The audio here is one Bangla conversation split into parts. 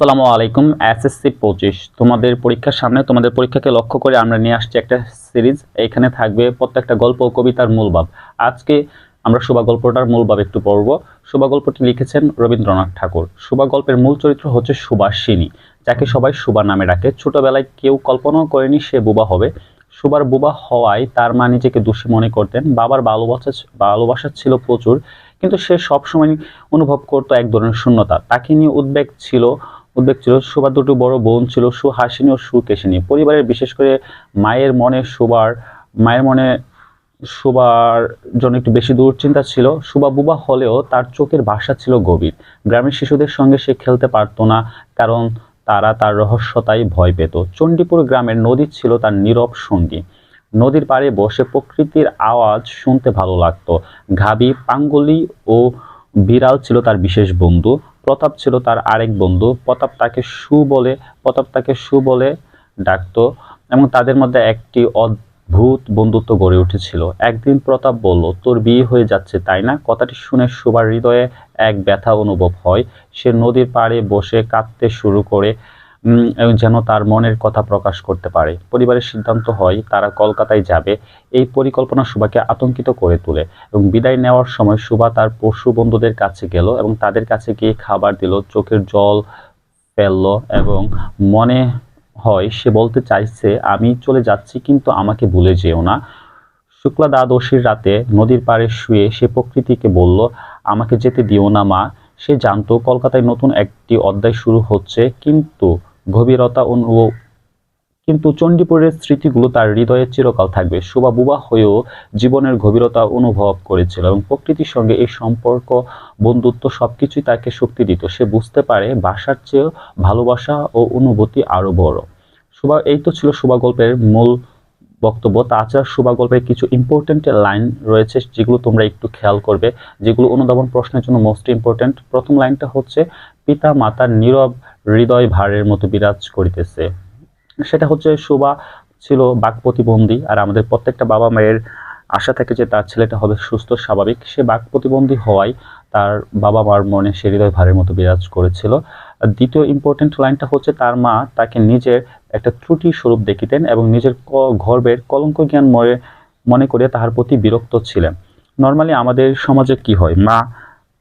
আসসালামু আলাইকুম, এসএসসি পঁচিশ। তোমাদের পরীক্ষার সামনে তোমাদের পরীক্ষাকে লক্ষ্য করে আমরা নিয়ে আসছি একটা সিরিজ। এখানে থাকবে প্রত্যেকটা গল্প ও কবিতার মূল ভাব। আজকে আমরা শোভা গল্পটার মূল ভাব একটু পড়ব। শোভা গল্পটি লিখেছেন রবীন্দ্রনাথ ঠাকুর। শোভা গল্পের মূল চরিত্র হচ্ছে সুভাষিনী যাকে সবাই সুবা নামে ডাকে। ছোটবেলায় কেউ কল্পনাও করেনি সে বুবা হবে। সুবার বুবা হওয়ায় তার মা নিজেকে দোষী মনে করতেন। বাবার ভালোবাসা ভালোবাসা ছিল প্রচুর, কিন্তু সে সবসময় অনুভব করতো এক ধরনের শূন্যতা। তাকে নিয়ে উদ্বেগ ছিল উদ্বেগ ছিল, সুবার দুটো বড় বোন ছিল সুহাসিনী ও সুকেশিনী পরিবারের বিশেষ করে মায়ের মনে সুবার, মায়ের মনে সুবার জন্য একটু বেশি দুশ্চিন্তা ছিল। সুবা বুবা হলেও তার চোখের ভাষা ছিল গভীর। গ্রামের শিশুদের সঙ্গে সে খেলতে পারতো না, কারণ তারা তার রহস্যতাই ভয় পেত। চণ্ডীপুর গ্রামের নদী ছিল তার নীরব সঙ্গী। নদীর পাড়ে বসে প্রকৃতির আওয়াজ শুনতে ভালো লাগতো। ঘাবি, পাঙ্গুলি ও বিড়াল ছিল তার বিশেষ বন্ধু। প্রতাপ ছিল তার আরেক বন্ধু। প্রতাপ তাকে সু বলে, প্রতাপ তাকে সু বলে ডাকত এবং তাদের মধ্যে একটি অদ্ভুত বন্ধুত্ব গড়ে উঠেছিল। একদিন প্রতাপ বলল, তোর বিয়ে হয়ে যাচ্ছে, তাই না? কথাটি শুনে সুবার হৃদয়ে এক ব্যথা অনুভব হয়। সে নদীর পাড়ে বসে কাঁদতে শুরু করে যেন তার মনের কথা প্রকাশ করতে পারে। পরিবারের সিদ্ধান্ত হয়, তারা কলকাতায় যাবে, এই পরিকল্পনা সুভাকে আতঙ্কিত করে তোলে এবং বিদায় নেওয়ার সময় সুভা তার পশু বন্ধুদের কাছে গেল এবং তাদের কাছে গিয়ে খাবার দিল, চোখের জল ফেলল এবং মনে হয় সে বলতে চাইছে, আমি চলে যাচ্ছি, কিন্তু আমাকে ভুলে যেও না। শুক্লা দ্বাদশীর রাতে নদীর পাড়ে শুয়ে সে প্রকৃতিকে বলল, আমাকে যেতে দিও না মা। সে জানতো, কলকাতায় নতুন একটি অধ্যায় শুরু হচ্ছে, কিন্তু গভীরতা অনুভব কিন্তু চণ্ডীপুরের স্মৃতিগুলো তার হৃদয়ে চিরকাল থাকবে। শোভা বুবা হয়েও জীবনের গভীরতা অনুভব করেছিল এবং প্রকৃতির সঙ্গে এই সম্পর্ক, বন্ধুত্ব সবকিছুই তাকে শক্তি দিত। সে বুঝতে পারে বাসার চেয়েও ভালোবাসা ও অনুভূতি আরও বড়। শোভা, এই তো ছিল শোভা গল্পের মূল বক্তব্য। তাছাড়া শোভা গল্পের কিছু ইম্পর্টেন্ট লাইন রয়েছে যেগুলো তোমরা একটু খেয়াল করবে, যেগুলো অনুধাবন প্রশ্নের জন্য মোস্ট ইম্পর্টেন্ট প্রথম লাইনটা হচ্ছে পিতা মাতার নীরব হৃদয় ভারের মতো বিরাজ করিতেছে। সেটা হচ্ছে শোভা ছিল বাক প্রতিবন্ধী আর আমাদের প্রত্যেকটা বাবা মায়ের আশা থাকে যে তার ছেলেটা হবে সুস্থ, স্বাভাবিক। সে বাক প্রতিবন্ধী হওয়ায় তার বাবা মার মনে সে হৃদয় ভারের মতো বিরাজ করেছিল। দ্বিতীয় ইম্পর্টেন্ট লাইনটা হচ্ছে তার মা তাকে নিজের একটা ত্রুটি স্বরূপ দেখিতেন এবং নিজের গর্বের কলঙ্ক জ্ঞান মনে মনে করে তাহার প্রতি বিরক্ত ছিলেন। নর্মালি আমাদের সমাজে কি হয়? মা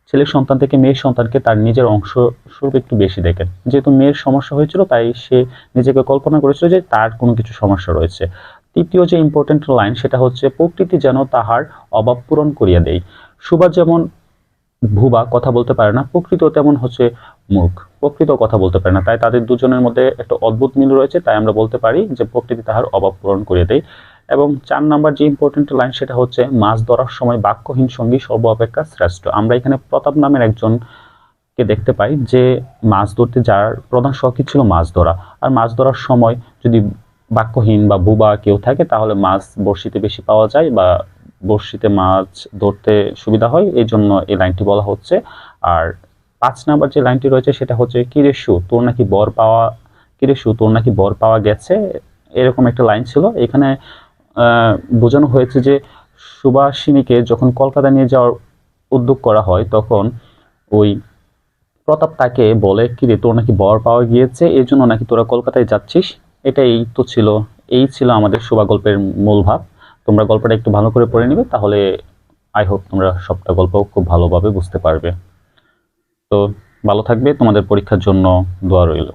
ছেলের সন্তান থেকে মেয়ের সন্তানকে তার নিজের অংশ স্বরূপ একটু বেশি দেখেন। যেহেতু মেয়ের সমস্যা হয়েছিল, তাই সে নিজেকে কল্পনা করেছিল যে তার কোনো কিছু সমস্যা রয়েছে। তৃতীয় যে ইম্পর্টেন্ট লাইন সেটা হচ্ছে, প্রকৃতি যেন তাহার অভাব পূরণ করিয়া দেয় সুভা যেমন ভুবা কথা বলতে পারে না প্রকৃত তেমন হচ্ছে মুখ প্রকৃত কথা বলতে পারে না। তাই তাদের দুজনের মধ্যে একটা অদ্ভুত মিল রয়েছে। তাই আমরা বলতে পারি যে প্রকৃতি তাহার অভাব পূরণ করিয়ে দেয়। এবং চার নাম্বার যে ইম্পর্টেন্ট লাইন সেটা হচ্ছে, মাছ ধরার সময় বাক্যহীন সঙ্গী সর্ব অপেক্ষা শ্রেষ্ঠ। আমরা এখানে প্রতাপ নামের একজনকে দেখতে পাই যে মাছ ধরতে যার প্রধান শখই ছিল মাছ ধরা। আর মাছ ধরার সময় যদি বাক্যহীন বা বুবা কেউ থাকে, তাহলে মাছ বড়শিতে বেশি পাওয়া যায় বা বড়শিতে মাছ ধরতে সুবিধা হয় এই জন্য এই লাইনটি বলা হচ্ছে। আর পাঁচ নাম্বার যে লাইনটি রয়েছে সেটা হচ্ছে কিরেশু তোর নাকি বর পাওয়া কিরেশু তোর নাকি বর পাওয়া গেছে? এরকম একটা লাইন ছিল। এখানে বোঝানো হয়েছে যে সুভাষিনীকে যখন কলকাতা নিয়ে যাওয়ার উদ্যোগ করা হয়, তখন ওই প্রতাপ তাকে বলে, কি রে, তোর নাকি বর পাওয়া গিয়েছে? এই জন্য নাকি তোরা কলকাতায় যাচ্ছিস? এটাই তো ছিল, এই ছিল আমাদের শোভা গল্পের মূল ভাব। তোমরা গল্পটা একটু ভালো করে পড়ে নিবে, তাহলে আই হোপ তোমরা সবটা গল্প খুব ভালোভাবে বুঝতে পারবে। তো ভালো থাকবে, তোমাদের পরীক্ষার জন্য দোয়া রইল।